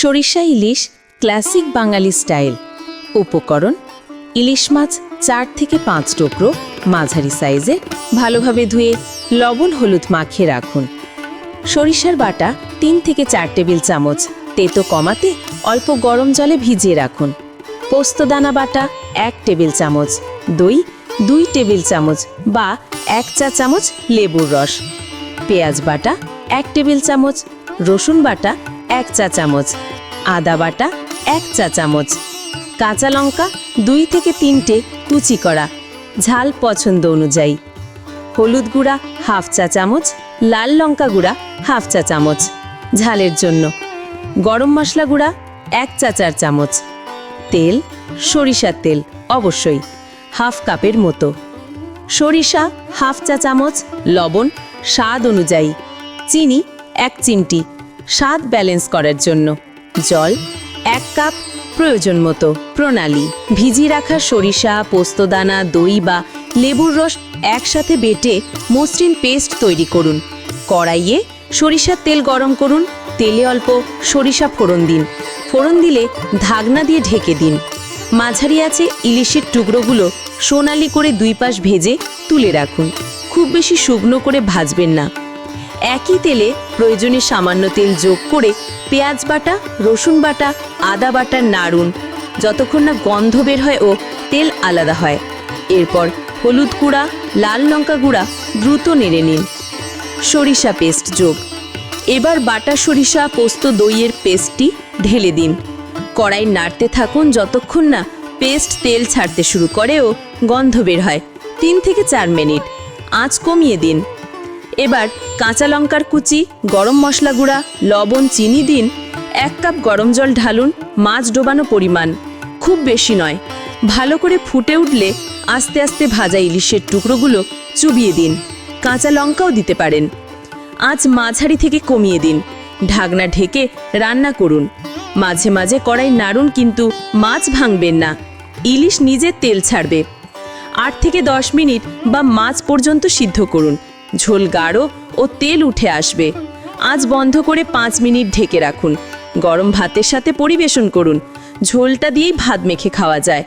সরিষা ইলিশ ক্লাসিক বাঙালি স্টাইল। উপকরণ, ইলিশ মাছ চার থেকে পাঁচ টুকরো, মাঝারি সাইজে ভালোভাবে ধুয়ে লবণ হলুদ মাখিয়ে রাখুন। সরিষার বাটা তিন থেকে চার টেবিল চামচ, তেতো কমাতে অল্প গরম জলে ভিজিয়ে রাখুন। পোস্তদানা বাটা এক টেবিল চামচ, দই দুই টেবিল চামচ বা এক চা চামচ লেবুর রস। পেঁয়াজ বাটা এক টেবিল চামচ, রসুন বাটা এক চা চামচ, আদা বাটা এক চা চামচ, কাঁচা লঙ্কা দুই থেকে তিনটে কুচি করা, ঝাল পছন্দ অনুযায়ী। হলুদ গুঁড়া হাফ চা চামচ, লাল লঙ্কা গুঁড়া হাফ চা চামচ, ঝালের জন্য। গরম মশলা গুঁড়া এক চা চার চামচ। তেল, সরিষার তেল, অবশ্যই, হাফ কাপের মতো। সরিষা হাফ চা চামচ, লবণ, স্বাদ অনুযায়ী, চিনি এক চিমটি স্বাদ ব্যালেন্স করার জন্য। জল, এক কাপ, প্রয়োজন মতো। প্রণালী, ভিজিয়ে রাখা সরিষা, পোস্তদানা, দই বা লেবুর রস একসাথে বেটে মসৃণ পেস্ট তৈরি করুন। কড়াইয়ে সরিষার তেল গরম করুন। তেলে অল্প সরিষা ফোড়ন দিন। ফোড়ন দিলে ঢাকনা দিয়ে ঢেকে দিন। মাঝারি আছে ইলিশের টুকরোগুলো সোনালি করে দুই পাশ ভেজে তুলে রাখুন। খুব বেশি শুকনো করে ভাজবেন না। একই তেলে প্রয়োজনে সামান্য তেল যোগ করে পেঁয়াজ বাটা, রসুন বাটা, আদা বাটা, নাড়ুন। যতক্ষণ না গন্ধ বের হয় ও তেল আলাদা হয়। এরপর হলুদ গুঁড়া, লাল লঙ্কা গুঁড়া দ্রুত নেড়ে নিন। সরিষা পেস্ট যোগ। এবার বাটা সরিষা পোস্ত দইয়ের পেস্টটি ঢেলে দিন। কড়াই নাড়তে থাকুন যতক্ষণ না পেস্ট তেল ছাড়তে শুরু করে ও গন্ধ বের হয়। তিন থেকে চার মিনিট। আঁচ কমিয়ে দিন। এবার কাঁচা লঙ্কার কুচি, গরম মশলা গুঁড়া, লবণ, চিনি দিন, এক কাপ গরম জল ঢালুন, মাছ ডোবানো পরিমাণ। খুব বেশি নয়, ভালো করে ফুটে উঠলে আস্তে আস্তে ভাজা ইলিশের টুকরোগুলো চুবিয়ে দিন। কাঁচা লঙ্কাও দিতে পারেন। আঁচ মাঝারি থেকে কমিয়ে দিন। ঢাকনা ঢেকে রান্না করুন। মাঝে মাঝে কড়াই নাড়ুন কিন্তু মাছ ভাঙবেন না। ইলিশ নিজে তেল ছাড়বে। আট থেকে দশ মিনিট বা মাছ পর্যন্ত সিদ্ধ করুন। ঝোল গাঢ় ও তেল উঠে আসবে। আজ বন্ধ করে পাঁচ মিনিট ঢেকে রাখুন। গরম ভাতের সাথে পরিবেশন করুন। ঝোলটা দিয়েই ভাত মেখে খাওয়া যায়।